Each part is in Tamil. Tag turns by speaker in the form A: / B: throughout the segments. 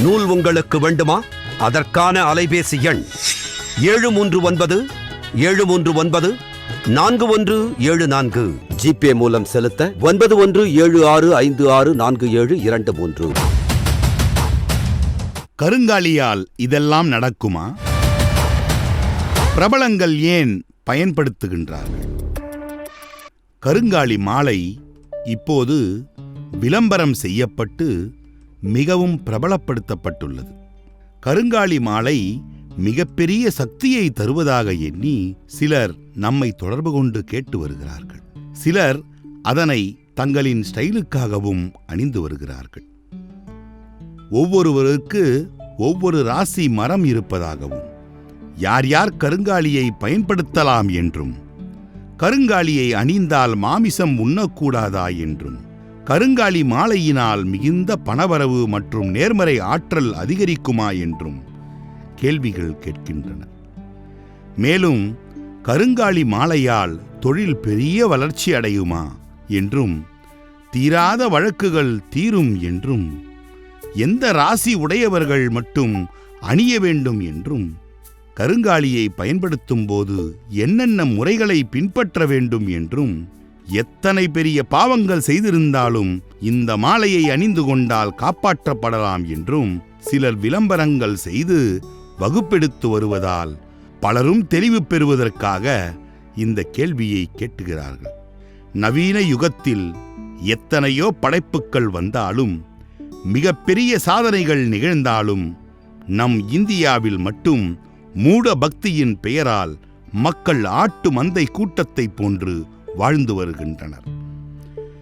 A: நூல் உங்களுக்கு வேண்டுமா? அதற்கான அலைபேசி எண் ஏழு மூன்று ஒன்பது ஏழு மூன்று ஒன்பது நான்கு ஒன்று ஏழு நான்கு. ஜிபே மூலம் செலுத்த ஒன்பது ஒன்று ஏழு ஆறு ஐந்து ஆறு நான்கு ஏழு இரண்டு மூன்று.
B: கருங்காலியால் இதெல்லாம் நடக்குமா? பிரபலங்கள் ஏன் பயன்படுத்துகின்றார்கள்? கருங்காலி மாலை இப்போது விளம்பரம் செய்யப்பட்டு மிகவும் பிரபலப்படுத்தப்பட்டுள்ளது. கருங்காலி மாலை மிகப்பெரிய சக்தியை தருவதாக எண்ணி சிலர் நம்மை தொடர்பு கொண்டு கேட்டு வருகிறார்கள். சிலர் அதனை தங்களின் ஸ்டைலுக்காகவும் அணிந்து வருகிறார்கள். ஒவ்வொருவருக்கு ஒவ்வொரு ராசி மரம் இருப்பதாகவும் யார் யார் கருங்காலியை பயன்படுத்தலாம் என்றும் கருங்காலியை அணிந்தால் மாமிசம் உண்ணக்கூடாதா என்றும் கருங்காலி மாலையினால் மிகுந்த பணவரவு மற்றும் நேர்மறை ஆற்றல் அதிகரிக்குமா என்றும் கேள்விகள் கேட்கின்றன. மேலும் கருங்காலி மாலையால் தொழில் பெரிய வளர்ச்சி அடையுமா என்றும் தீராத வழக்குகள் தீரும் என்றும் எந்த ராசி உடையவர்கள் மட்டும் அணிய வேண்டும் என்றும் கருங்காலியை பயன்படுத்தும் போது என்னென்ன முறைகளை பின்பற்ற வேண்டும் என்றும் எத்தனை பெரிய பாவங்கள் செய்திருந்தாலும் இந்த மாலையை அணிந்து கொண்டால் காப்பாற்றப்படலாம் என்றும் சிலர் விளம்பரங்கள் செய்து வகுப்பெடுத்து வருவதால் பலரும் தெளிவு பெறுவதற்காக இந்த கேள்வியை கேட்டுகிறார்கள். நவீன யுகத்தில் எத்தனையோ படைப்புக்கள் வந்தாலும் மிகப்பெரிய சாதனைகள் நிகழ்ந்தாலும் நம் இந்தியாவில் மட்டும் மூட பக்தியின் பெயரால் மக்கள் ஆட்டு மந்தை கூட்டத்தை போன்று வாழ்ந்து வருகின்றனர்.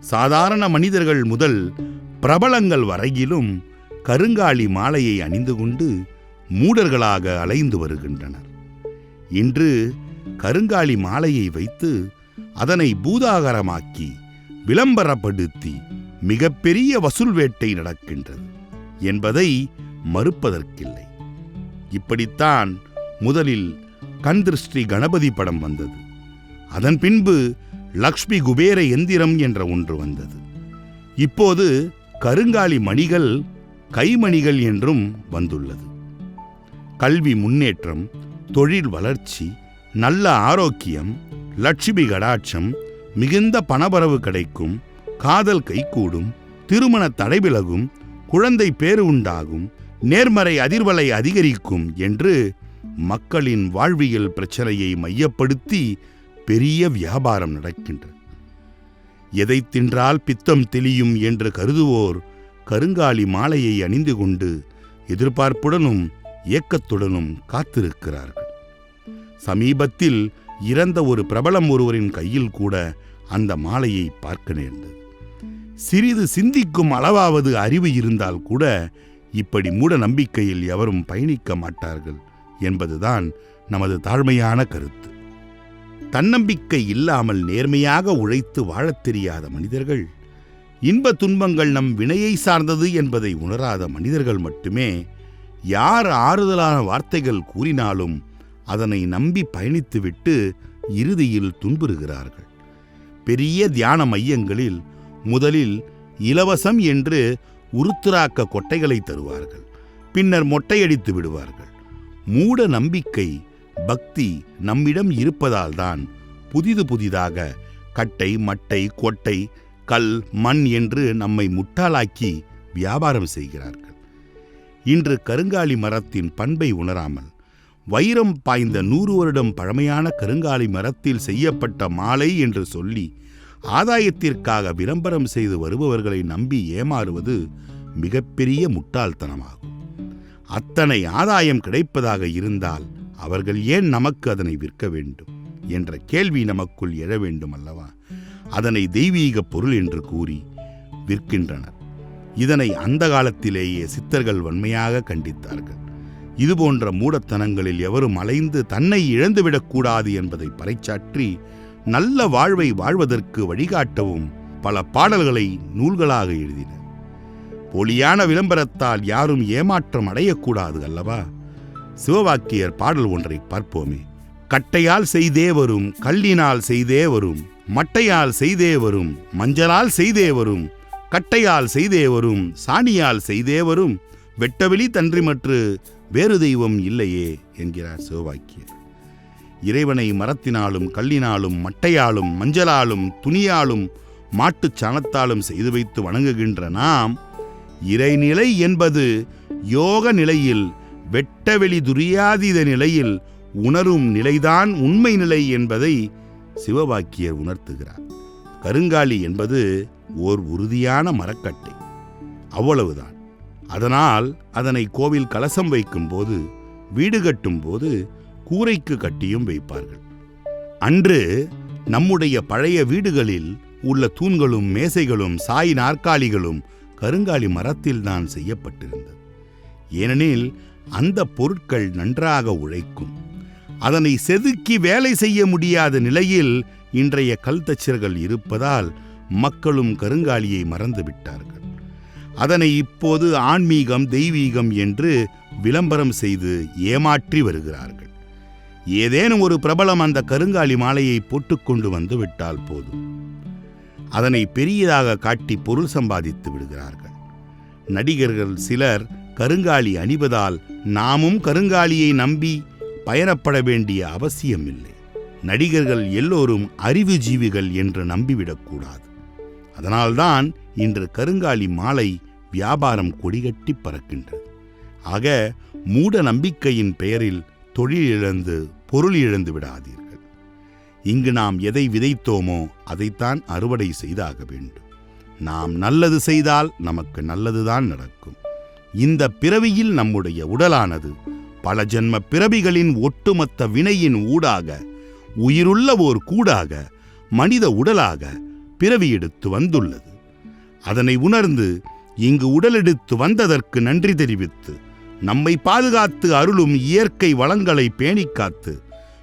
B: சாதாரண மனிதர்கள் முதல் பிரபலங்கள் வரையிலும் கருங்காலி மாலையை அணிந்து கொண்டு மூடர்களாக அலைந்து வருகின்றனர். இன்று கருங்காலி மாலையை வைத்து அதனை பூதாகரமாக்கி விளம்பரப்படுத்தி மிகப்பெரிய வசூல் வேட்டை நடக்கின்றது என்பதை மறுப்பதற்கில்லை. இப்படித்தான் முதலில் கந்திருஷ்டி கணபதி படம் வந்தது. அதன் பின்பு லக்ஷ்மி குபேர எந்திரம் என்ற ஒன்று வந்தது. இப்போது கருங்காலி மணிகள் கைமணிகள் என்றும் வந்துள்ளது. கல்வி முன்னேற்றம் தொழில் வளர்ச்சி நல்ல ஆரோக்கியம் லட்சுமி கடாட்சம் மிகுந்த பணபரவு கிடைக்கும் காதல் கைகூடும் திருமண தடைவிலகும் குழந்தை பேறு உண்டாகும் நேர்மறை அதிர்வலை அதிகரிக்கும் என்று மக்களின் வாழ்வியல் பிரச்சனையை மையப்படுத்தி பெரிய வியாபாரம் நடக்கின்றது. எதை தின்றால் பித்தம் தெளியும் என்று கருதுவோர் கருங்காலி மாலையை அணிந்து கொண்டு எதிர்பார்ப்புடனும் ஏக்கத்துடனும் காத்திருக்கிறார்கள். சமீபத்தில் இறந்த ஒரு பிரபலம் ஒருவரின் கையில் கூட அந்த மாலையை பார்க்க நேர்ந்தது. சிறிது சிந்திக்கும் அளவாவது அறிவு இருந்தால் கூட இப்படி மூட நம்பிக்கையில் எவரும் பயணிக்க மாட்டார்கள் என்பதுதான் நமது தாழ்மையான கருத்து. தன்னம்பிக்கை இல்லாமல் நேர்மையாக உழைத்து வாழத் தெரியாத மனிதர்கள். இன்ப துன்பங்கள் நம் வினையை சார்ந்தது என்பதை உணராத மனிதர்கள் மட்டுமே யார் ஆறுதலான வார்த்தைகள் கூறினாலும் அதனை நம்பி பயணித்துவிட்டு இறுதியில் துன்புறுகிறார்கள். பெரிய தியான மையங்களில் முதலில் இலவசம் என்று உருத்துராக்க கொட்டைகளை தருவார்கள். பின்னர் மொட்டையடித்து விடுவார்கள். மூட நம்பிக்கை பக்தி நம்மிடம் இருப்பதால்தான் புதிது புதிதாக கட்டை மட்டை கொட்டை கல் மண் என்று நம்மை முட்டாளாக்கி வியாபாரம் செய்கிறார்கள். இன்று கருங்காலி மரத்தின் பண்பை உணராமல் வைரம் பாய்ந்த நூறு வருடம் பழமையான கருங்காலி மரத்தில் செய்யப்பட்ட மாலை என்று சொல்லி ஆதாயத்திற்காக விளம்பரம் செய்து வருபவர்களை நம்பி ஏமாறுவது மிகப்பெரிய முட்டாள்தனமாகும். அத்தனை ஆதாயம் கிடைப்பதாக இருந்தால் அவர்கள் ஏன் நமக்கு அதனை விற்க வேண்டும்? என்ற கேள்வி நமக்குள் எழ வேண்டும் அல்லவா அதனை தெய்வீக பொருள் என்று கூறி விற்கின்றனர். இதனை அந்த காலத்திலேயே சித்தர்கள் வன்மையாக கண்டித்தார்கள். இதுபோன்ற மூடத்தனங்களில் எவரும் அலைந்து தன்னை இழந்துவிடக்கூடாது என்பதை பறைச்சாற்றி நல்ல வாழ்வை வாழ்வதற்கு வழிகாட்டவும் பல பாடல்களை நூல்களாக எழுதின போலியான விளம்பரத்தால் யாரும் ஏமாற்றம் அடையக்கூடாது அல்லவா? சிவவாக்கியர் பாடல் ஒன்றை பார்ப்போமே. கட்டையால் செய்தே வரும் கல்லினால் செய்தே வரும் மட்டையால் செய்தே வரும் மஞ்சளால் செய்தே வரும் கட்டையால் செய்தே வரும் சாணியால் செய்தே வரும் வெட்டவெளி தன்றிமற்று வேறு தெய்வம் இல்லையே என்கிறார் சிவவாக்கியர். இறைவனை மரத்தினாலும் கல்லினாலும் மட்டையாலும் மஞ்சளாலும் துணியாலும் மாட்டுச் சாணத்தாலும் செய்து வைத்து வணங்குகின்ற நாம் இறைநிலை என்பது யோக நிலையில் வெட்டவெளி துரியாதீத நிலையில் உணரும் நிலைதான் உண்மை நிலை என்பதை சிவவாக்கியர் உணர்த்துகிறார். கருங்காலி என்பது ஓர் உறுதியான மரக்கட்டை. அவ்வளவுதான். அதனால் அதனை கோவில் கலசம் வைக்கும்போது வீடு கட்டும்போது கூரைக்கு கட்டியும் வைப்பார்கள். அன்று நம்முடைய பழைய வீடுகளில் உள்ள தூண்களும் மேசைகளும் சாய் நாற்காலிகளும் கருங்காலி மரத்தில்தான் செய்யப்பட்டிருந்தது. ஏனெனில் அந்த பொருட்கள் நன்றாக உழைக்கும். அதனை செதுக்கி வேலை செய்ய முடியாத நிலையில் இன்றைய கல்தச்சர்கள் இருப்பதால் மக்களும் கருங்காலியை மறந்து விட்டார்கள். அதனை இப்போது ஆன்மீகம் தெய்வீகம் என்று விளம்பரம் செய்து ஏமாற்றி வருகிறார்கள். ஏதேனும் ஒரு பிரபலம் அந்த கருங்காலி மாலையை போட்டுக்கொண்டு வந்து விட்டால் போதும். அதனை பெரியதாக காட்டி பொருள் சம்பாதித்து விடுகிறார்கள். நடிகர்கள் சிலர் கருங்காலி அணிவதால் நாமும் கருங்காலியை நம்பி பயணப்பட வேண்டிய அவசியமில்லை. நடிகர்கள் எல்லோரும் அறிவு ஜீவிகள் என்று நம்பிவிடக்கூடாது அதனால்தான் இன்று கருங்காலி மாலை வியாபாரம் கொடிகட்டி பறக்கின்றது. ஆக மூட நம்பிக்கையின் பெயரில் தொழில் இழந்து பொருள் இழந்து விடாதீர்கள். இங்கு நாம் எதை விதைத்தோமோ அதைத்தான் அறுவடை செய்தாக வேண்டும். நாம் நல்லது செய்தால் நமக்கு நல்லதுதான் நடக்கும். இந்த பிறவியில் நம்முடைய உடலானது. பல ஜென்ம பிறவிகளின் ஒட்டுமொத்த வினையின் ஊடாக உயிருள்ள ஓர் கூடாக மனித உடலாக பிறவி எடுத்து வந்துள்ளது. அதனை உணர்ந்து இங்கு உடலெடுத்து வந்ததற்கு நன்றி தெரிவித்து நம்மை பாதுகாத்து அருளும் இயற்கை வளங்களை பேணிக்காத்து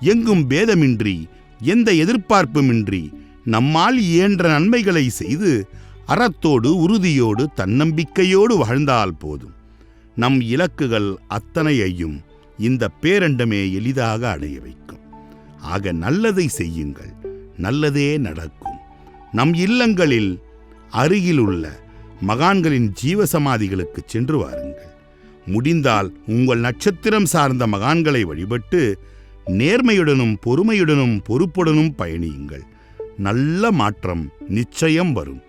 B: எங்கும் பேதமின்றி எந்த எதிர்பார்ப்புமின்றி நம்மால் இயன்ற நன்மைகளை செய்து அறத்தோடு உறுதியோடு தன்னம்பிக்கையோடு வாழ்ந்தால் போதும். நம் இலக்குகள் அத்தனையையும் இந்த பேரண்டமே எளிதாக அடைய வைக்கும். ஆக நல்லதை செய்யுங்கள். நல்லதே நடக்கும். நம் இல்லங்களில் அருகிலுள்ள மகான்களின் ஜீவசமாதிகளுக்கு சென்று வாருங்கள். முடிந்தால் உங்கள் நட்சத்திரம் சார்ந்த மகான்களை வழிபட்டு நேர்மையுடனும் பொறுமையுடனும் பொறுப்புடனும் பயணியுங்கள். நல்ல மாற்றம் நிச்சயம் வரும்.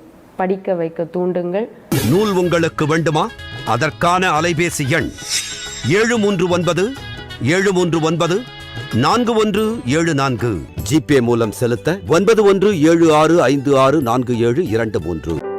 C: படிக்க வைக்க தூண்டுங்கள்.
A: நூல் உங்களுக்கு வேண்டுமா? அதற்கான அலைபேசி எண் ஏழு மூன்று ஒன்பது ஏழு மூன்று ஒன்பது நான்கு ஒன்று ஏழு நான்கு. ஜிபே மூலம் செலுத்த ஒன்பது ஒன்று ஏழு ஆறு ஐந்து ஆறு நான்கு ஏழு இரண்டு மூன்று.